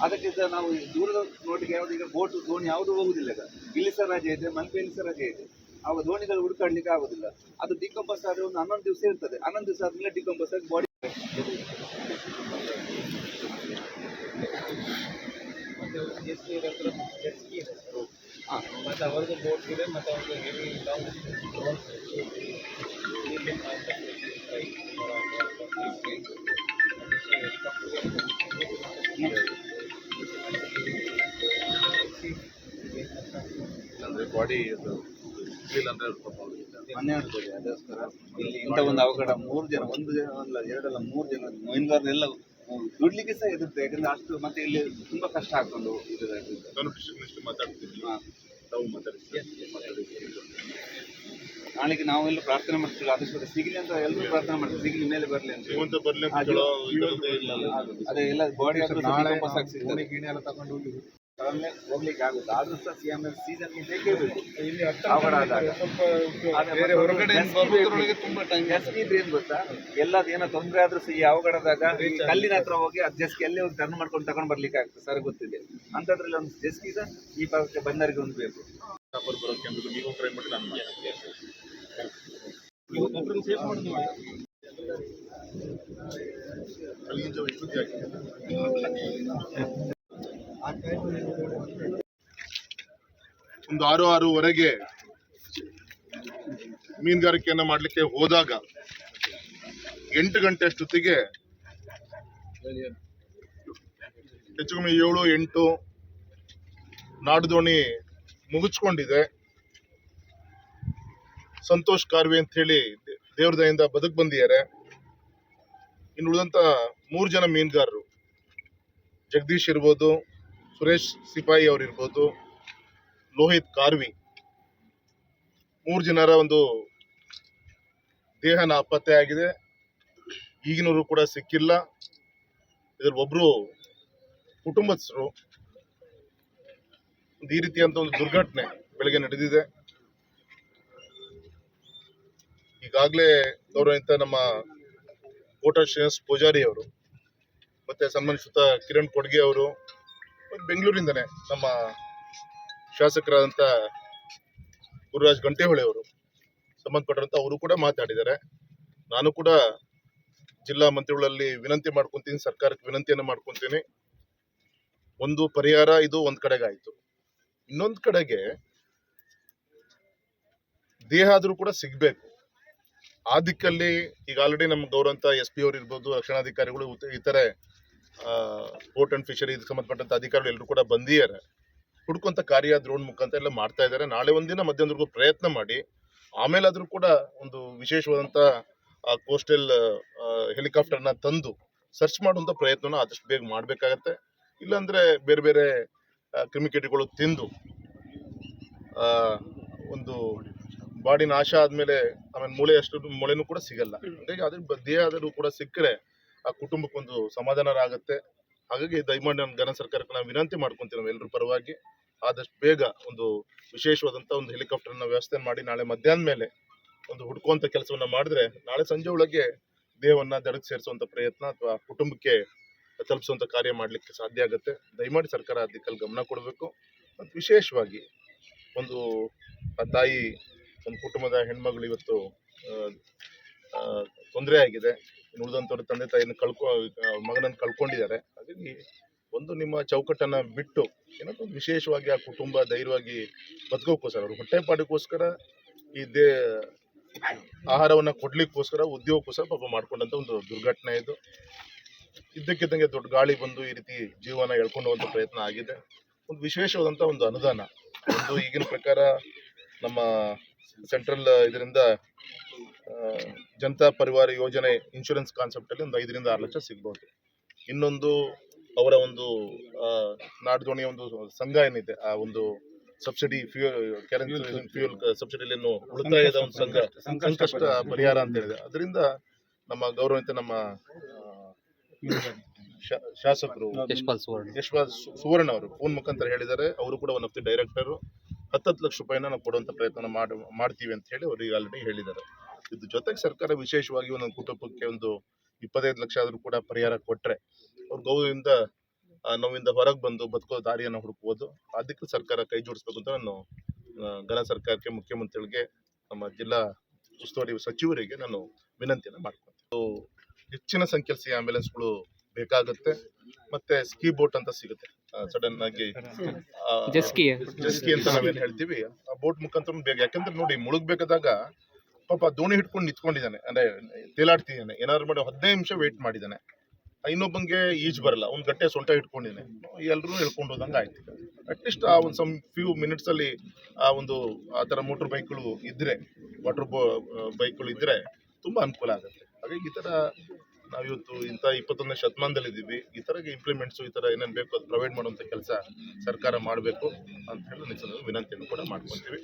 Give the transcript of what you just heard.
ಅದಕ್ಕೆ ಸಹ ನಾವು ಈ ದೂರದ ನೋಟಿಗೆ ಯಾವ್ದು ಈಗ ಬೋಟ್ ದೋಣಿ ಯಾವುದು ಹೋಗುದಿಲ್ಲ ಈಗ. ಇಲ್ಲಿ ಸಹ ರಜೆ ಇದೆ, ಮಲ್ಪೆಯಲ್ಲಿ ಸಹ ರಜೆ ಇದೆ. ಆವಾಗ ದೋಣಿಗಳು ಹುಡುಕಾಡ್ಲಿಕ್ಕೆ ಆಗೋದಿಲ್ಲ. ಅದು ಡಿಕಂಪೋಸ್ ಆದರೆ ಒಂದು ಹನ್ನೊಂದು ದಿವಸ ಇರ್ತದೆ. ಹನ್ನೊಂದು ದಿವಸ ಆದ್ಮೇಲೆ ಡಿಕಂಪೋಸ್ ಆಗಿ ಬಾಡಿ ಬೋಟ್ ಇದೆ ಮತ್ತೆ ಅವ್ರದ್ದು ಲಾಂಗ್ ಅಂದ್ರೆ ಬಾಡಿ ಫೀಲ್ ಅಂದ್ರೆ ಅದಕ್ಕೋಸ್ಕರ ಇಲ್ಲಿ ಇಂಥ ಒಂದು ಅವಘಡ ಮೂರು ಜನ ಒಂದು ಜನ ಅಲ್ಲ ಎರಡಲ್ಲ ಮೂರು ಜನ ಮೀನುಗಾರರೆಲ್ಲ ದುಡ್ಲಿಕ್ಕೆ ಸಹ ಇರುತ್ತೆ ಯಾಕಂದ್ರೆ ಅಷ್ಟು ಮತ್ತೆ ಇಲ್ಲಿ ತುಂಬಾ ಕಷ್ಟ ಆಗ್ಕೊಂಡು. ತಾವು ಮಾತಾಡ್ತೀವಿ ನಾಳೆಗೆ ನಾವೆಲ್ಲ ಪ್ರಾರ್ಥನೆ ಮಾಡ್ತೀವಿ ಆದಷ್ಟು ಸಿಗಲಿ ಅಂತ ಎಲ್ಲರೂ ಪ್ರಾರ್ಥನೆ ಮಾಡ್ತೀವಿ. ಸಿಗಲಿ ಮೇಲೆ ಬರಲಿ ಅಂತ. ಬರ್ಲಿ ಅಂತ ಇಲ್ಲ. ಅಲ್ಲ. ಅದೇ ಎಲ್ಲ ಬಾಡಿ ನಾಳೆ ಗಿಣಿ ಎಲ್ಲ ತಗೊಂಡು ಹೋಗಿ ಅದನ್ನೇ ಹೋಗ್ಲಿಕ್ಕೆ ಆಗುತ್ತೆ? ಆದ್ರೂ ಸಹ ಸಿ ಬೇಕೇ ಬೇಕು. ಇಲ್ಲಿ ಅವಘಡ ಆದಾಗ. ಜಾಸ್ತಿ ಟೈಮ್ ಏನ್ ಗೊತ್ತಾ? ಎಲ್ಲದ ಏನೋ ತೊಂದರೆ ಆದ್ರೂ ಸಹ ಈ ಅವಘಡದಾಗ ಕಲ್ಲಿನ ಹತ್ರ ಹೋಗಿ ಅದ್ ಜಸ್ಕಿ ಅಲ್ಲೇ ಹೋಗಿ ಟರ್ನ್ ಮಾಡ್ಕೊಂಡು ತಗೊಂಡ್ ಬರ್ಲಿಕ್ಕೆ ಆಗ್ತದೆ ಸರ್ ಗೊತ್ತಿದೆ. ಅಂತದ್ರಲ್ಲಿ ಒಂದು ಜಸ್ಕಿ ಸಹ ಈ ಭಾಗಕ್ಕೆ ಬಂದರಿಗೆ ಒಂದು ಬೇಕು. ಆ ನೀವು ಟ್ರೈ ಮಾಡಿ ನಾನು ಸೇಫ್ ಅಲ್ಲಿಂದ ಆಗಿದೆ ಒಂದು ಆರು ಆರೂವರೆಗೆ ಮೀನುಗಾರಿಕೆಯನ್ನು ಮಾಡಲಿಕ್ಕೆ ಹೋದಾಗ ಎಂಟು ಗಂಟೆ ಅಷ್ಟೊತ್ತಿಗೆ ಹೆಚ್ಚು ಕಮ್ಮಿ ಏಳು, ಎಂಟು ನಾಡು ದೋಣಿ ಮುಗಿಸ್ಕೊಂಡಿದೆ ಸಂತೋಷ್ ಕಾರ್ವಿ ಅಂತ ಹೇಳಿ ದೇವ್ರದಯಿಂದ ದೇವ್ರ ದಯಿಂದ ಬದುಕ್ ಬಂದಿದ್ದಾರೆ. ಇನ್ನು ಉಳಿದಂತ ಮೂರು ಜನ ಮೀನುಗಾರರು ಜಗದೀಶ್ ಇರ್ಬೋದು, ಸುರೇಶ್ ಸಿಪಾಯಿ ಅವ್ರು ಇರ್ಬೋದು. ಲೋಹಿತ್ ಕಾರ್ವಿ. ಮೂರು ಜನರ ಒಂದು ದೇಹನ ನಾಪತ್ತೆ ಆಗಿದೆ. ಈಗಿನವರು ಕೂಡ ಸಿಕ್ಕಿಲ್ಲ. ಇದ್ರಲ್ಲಿ ಒಬ್ರು ಕುಟುಂಬಸ್ಥರು. ಈ ರೀತಿಯಂತ ಒಂದು ದುರ್ಘಟನೆ ಬೆಳಗ್ಗೆ ನಡೆದಿದೆ. ಈಗಾಗಲೇ ಗೌರವಿತ ನಮ್ಮ ಕೋಟ ಶ್ರೀನಿವಾಸ್ ಪೂಜಾರಿ ಅವರು, ಮತ್ತೆ ಸನ್ಮಾನಿಸುತ್ತ ಕಿರಣ್ ಕೊಡ್ಗೆ ಅವರು ಬೆಂಗಳೂರಿಂದನೇ ನಮ್ಮ ಶಾಸಕರಾದಂಥ ಗುರುರಾಜ್ ಗಂಟೆಹೊಳೆ ಅವರು ಸಂಬಂಧಪಟ್ಟಂತ ಅವರು ಕೂಡ ಮಾತಾಡಿದ್ದಾರೆ. ನಾನು ಕೂಡ ಜಿಲ್ಲಾ ಮಂತ್ರಿಗಳಲ್ಲಿ ವಿನಂತಿ ಮಾಡ್ಕೊಂತೀನಿ, ಸರ್ಕಾರಕ್ಕೆ ವಿನಂತಿಯನ್ನು ಮಾಡ್ಕೊಂತೀನಿ. ಒಂದು ಪರಿಹಾರ, ಇದು ಒಂದ್ ಕಡೆಗೆ ಆಯಿತು. ಇನ್ನೊಂದ್ ಕಡೆಗೆ ದೇಹ ಆದ್ರೂ ಕೂಡ ಸಿಗ್ಬೇಕು. ಆ ದಿಕ್ಕಲ್ಲಿ ಈಗ ಆಲ್ರೆಡಿ ನಮ್ಮ ಗೌರವಂತ ಎಸ್ ಪಿ ಅವರು ಇರ್ಬೋದು ರಕ್ಷಣಾಧಿಕಾರಿಗಳು, ಇತರೆ ಪೋರ್ಟ್ ಅಂಡ್ ಫಿಶರಿ ಸಂಬಂಧಪಟ್ಟಂತ ಅಧಿಕಾರಿಗಳು ಎಲ್ಲರೂ ಕೂಡ ಬಂದಿದ್ದಾರೆ. ಹುಡ್ಕೊಂತ ಕಾರ್ಯ ದ್ರೋಣ್ ಮುಖಾಂತರ ಎಲ್ಲ ಮಾಡ್ತಾ ಇದ್ದಾರೆ. ನಾಳೆ ಒಂದಿನ ಮಧ್ಯಾಹ್ನದವರೆಗೂ ಪ್ರಯತ್ನ ಮಾಡಿ, ಆಮೇಲಾದ್ರೂ ಕೂಡ ಒಂದು ವಿಶೇಷವಾದಂತ ಕೋಸ್ಟಲ್ ಹೆಲಿಕಾಪ್ಟರ್ನ ತಂದು ಸರ್ಚ್ ಮಾಡುವಂತ ಪ್ರಯತ್ನನ ಆದಷ್ಟು ಬೇಗ ಮಾಡಬೇಕಾಗತ್ತೆ. ಇಲ್ಲಾಂದ್ರೆ ಬೇರೆ ಬೇರೆ ಕ್ರಿಮಿಕೇಟಿಗಳು ತಿಂದು ಒಂದು ಬಾಡಿ ನಾಶ ಆದ್ಮೇಲೆ ಆಮೇಲೆ ಮೂಳೆ ಅಷ್ಟು ಮೂಳೆನೂ ಕೂಡ ಸಿಗಲ್ಲ. ಹಾಗಾಗಿ ಅದ್ರ ದೇಹ ಆದರೂ ಕೂಡ ಸಿಕ್ಕರೆ ಆ ಕುಟುಂಬಕ್ಕೊಂದು ಸಮಾಧಾನ ಆಗುತ್ತೆ ಹಾಗಾಗಿ ದಯಮಾಡಿ ನಾನು ಘನ ಸರ್ಕಾರಕ್ಕೆ ನಾವು ವಿನಂತಿ ಮಾಡ್ಕೊಂತೀವಿ ನಾವು ಎಲ್ಲರೂ ಪರವಾಗಿ. ಆದಷ್ಟು ಬೇಗ ಒಂದು ವಿಶೇಷವಾದಂಥ ಒಂದು ಹೆಲಿಕಾಪ್ಟರ್ನ ವ್ಯವಸ್ಥೆ ಮಾಡಿ ನಾಳೆ ಮಧ್ಯಾಹ್ನ ಮೇಲೆ ಒಂದು ಹುಡುಕುವಂತ ಕೆಲಸವನ್ನ ಮಾಡಿದ್ರೆ ನಾಳೆ ಸಂಜೆ ಒಳಗೆ ದೇಹವನ್ನ ದಡಕ್ಕೆ ಸೇರಿಸುವಂತ ಪ್ರಯತ್ನ ಅಥವಾ ಕುಟುಂಬಕ್ಕೆ ತಲುಪಿಸುವಂತ ಕಾರ್ಯ ಮಾಡಲಿಕ್ಕೆ ಸಾಧ್ಯ ಆಗುತ್ತೆ. ದಯಮಾಡಿ ಸರ್ಕಾರ ಅದಕ್ಕೆ ಗಮನ ಕೊಡಬೇಕು. ಮತ್ತು ವಿಶೇಷವಾಗಿ ಒಂದು, ಆ ತಾಯಿ, ಒಂದು ಕುಟುಂಬದ ಹೆಣ್ಮಗಳು ಇವತ್ತು ತೊಂದರೆ ಆಗಿದೆ. ಉಳಿದಂಥವ್ರ ತಂದೆ ತಾಯಿನ ಕಳ್ಕೊ ಮಗನನ್ನು ಕಳ್ಕೊಂಡಿದ್ದಾರೆ. ಹಾಗಾಗಿ ಒಂದು ನಿಮ್ಮ ಚೌಕಟ್ಟನ್ನ ಬಿಟ್ಟು ಒಂದು ವಿಶೇಷವಾಗಿ ಆ ಕುಟುಂಬ ಧೈರ್ಯವಾಗಿ ಬದುಕೋಕ್ಕೋಸ್ಕರ ಅವ್ರ ಹೊಟ್ಟೆಪಾಡಿಗೋಸ್ಕರ ಈ ದೇ ಆಹಾರವನ್ನ ಕೊಡ್ಲಿಕ್ಕೋಸ್ಕರ, ಉದ್ಯೋಗಕ್ಕೋಸ್ಕರ ಪಾಪ ಮಾಡ್ಕೊಂಡಂತ ಒಂದು ದುರ್ಘಟನೆ ಇದು. ಇದ್ದಕ್ಕಿದ್ದಂಗೆ ದೊಡ್ಡ ಗಾಳಿ ಬಂದು ಈ ರೀತಿ ಜೀವನ ಎಳ್ಕೊಂಡು ಪ್ರಯತ್ನ ಆಗಿದೆ. ಒಂದು ವಿಶೇಷವಾದಂತ ಒಂದು ಅನುದಾನ. ಒಂದು ಈಗಿನ ಪ್ರಕಾರ ನಮ್ಮ ಸೆಂಟ್ರಲ್ ಇದರಿಂದ ಜನತಾ ಪರಿವಾರ ಯೋಜನೆ ಇನ್ಶೂರೆನ್ಸ್ ಕಾನ್ಸೆಪ್ಟ್ ಅಲ್ಲಿ ಒಂದು ಐದರಿಂದ ಆರು ಲಕ್ಷ ಸಿಗ್ಬೋದು. ಇನ್ನೊಂದು ಅವರ ಒಂದು ನಾಡದೋಣಿಯ ಒಂದು ಸಂಘ ಏನಿದೆ ಆ ಒಂದು ಸಬ್ಸಿಡಿ ಫ್ಯೂಯಲ್ ಫ್ಯೂಯಲ್ ಸಬ್ಸಿಡಿಯನ್ನು ಉಳಿತಾಯದ ಒಂದು ಸಂಘ ಸಂಕಷ್ಟ ಪರಿಹಾರ ಅಂತ ಹೇಳಿದೆ. ಅದರಿಂದ ನಮ್ಮ ಗೌರವಿತ ನಮ್ಮ ಶಾಸಕರು ಯಶ್ಪಾಲ್ ಸುವರ್ಣ. ಯಶ್ಪಾಲ್ ಸುವರ್ಣ ಅವರು ಫೋನ್ ಮುಖಾಂತರ ಹೇಳಿದ್ದಾರೆ. ಅವರು ಕೂಡ ಒನ್ ಆಫ್ ದಿ ಡೈರೆಕ್ಟರ್ ಹತ್ತತ್ತು ಲಕ್ಷ ರೂಪಾಯಿನ ನಾವು ಕೊಡುವಂತ ಪ್ರಯತ್ನ ಮಾಡ ಮಾಡ್ತೀವಿ ಅಂತ ಹೇಳಿ ಅವರಿಗೆ ಆಲ್ರೆಡಿ ಹೇಳಿದ್ದಾರೆ. ಇದ್ರ ಜೊತೆಗೆ ಸರ್ಕಾರ ವಿಶೇಷವಾಗಿ ಒಂದೊಂದು ಕುಟುಂಬಕ್ಕೆ ಒಂದು ಇಪ್ಪತ್ತೈದು ಲಕ್ಷ ಆದರೂ ಕೂಡ ಪರಿಹಾರ ಕೊಟ್ಟರೆ ಅವ್ರ ಗೌರವದಿಂದ ನಾವಿಂದ ಹೊರಗೆ ಬಂದು ಬದುಕೋ ದಾರಿಯನ್ನು ಹುಡುಕ್ಬೋದು. ಅದಕ್ಕೆ ಸರ್ಕಾರ ಕೈ ಜೋಡಿಸ್ಬೇಕು ಅಂತ ನಾನು ಗಣ ಸರ್ಕಾರಕ್ಕೆ ಮುಖ್ಯಮಂತ್ರಿಗಳಿಗೆ ನಮ್ಮ ಜಿಲ್ಲಾ ಉಸ್ತುವಾರಿ ಸಚಿವರಿಗೆ ನಾನು ವಿನಂತಿಯನ್ನು ಮಾಡ್ಕೊತೀನಿ ಹೆಚ್ಚಿನ ಸಂಖ್ಯೆಯಲ್ಲಿ ಸಿ ಆಂಬ್ಯುಲೆನ್ಸ್ಗಳು ಬೇಕಾಗುತ್ತೆ. ಮತ್ತೆ ಸ್ಕೀ ಬೋಟ್ ಅಂತ ಸಿಗುತ್ತೆ. ಸಡನ್ ಆಗಿ ಜೆಸ್ಕಿ. ಅಂತ ನಾವೇನ್ ಹೇಳ್ತೀವಿ ಆ ಬೋಟ್ ಮುಖಾಂತರ ಬೇಗ ಯಾಕಂದ್ರೆ ನೋಡಿ ಮುಳುಗ್ಬೇಕಾದಾಗ ಪಾಪ ದೋಣಿ ಹಿಡ್ಕೊಂಡು ನಿಂತ್ಕೊಂಡಿದ್ದಾನೆ, ಅಂದ್ರೆ ತೇಲಾಡ್ತಿದ್ದಾನೆ. ಏನಾದ್ರು ಮಾಡಿ ಹದಿನೈದು ನಿಮಿಷ ವೇಟ್ ಮಾಡಿದ್ದಾನೆ. ಇನ್ನೊಬ್ಬಂಗೆ ಈಜ್ ಬರಲ್ಲ, ಒಂದು ಗಟ್ಟೆ ಸೊಂಟ ಇಟ್ಕೊಂಡಿದ್ದಾನೆ ಎಲ್ಲರೂ ಹೇಳ್ಕೊಂಡು ಹೋದಂಗೆ ಆಯ್ತು. ಅಟ್ಲೀಸ್ಟ್ ಆ ಒಂದು ಸಮ್ ಫ್ಯೂ ಮಿನಿಟ್ಸ್ ಅಲ್ಲಿ ಆ ಒಂದು, ಆ ಥರ ಮೋಟ್ರ್ ಬೈಕ್ಗಳು ಇದ್ರೆ ವಾಟರ್ ಬೈಕ್ಗಳು ಇದ್ರೆ ತುಂಬಾ ಅನುಕೂಲ ಆಗುತ್ತೆ. ಹಾಗಾಗಿ ಈ ತರ ನಾವಿವತ್ತು ಇಂಥ ಇಪ್ಪತ್ತೊಂದನೇ ಶತಮಾನದಲ್ಲಿ ಇದ್ದೀವಿ. ಈ ತರ ಇಂಪ್ಲಿಮೆಂಟ್ಸ್ ಈ ಥರ ಏನೇನು ಬೇಕು ಅದು ಪ್ರೊವೈಡ್ ಮಾಡುವಂಥ ಕೆಲಸ ಸರ್ಕಾರ ಮಾಡಬೇಕು ಅಂತ ಹೇಳಿ ವಿನಂತಿಯನ್ನು ಕೂಡ ಮಾಡ್ಕೊಂತೀವಿ.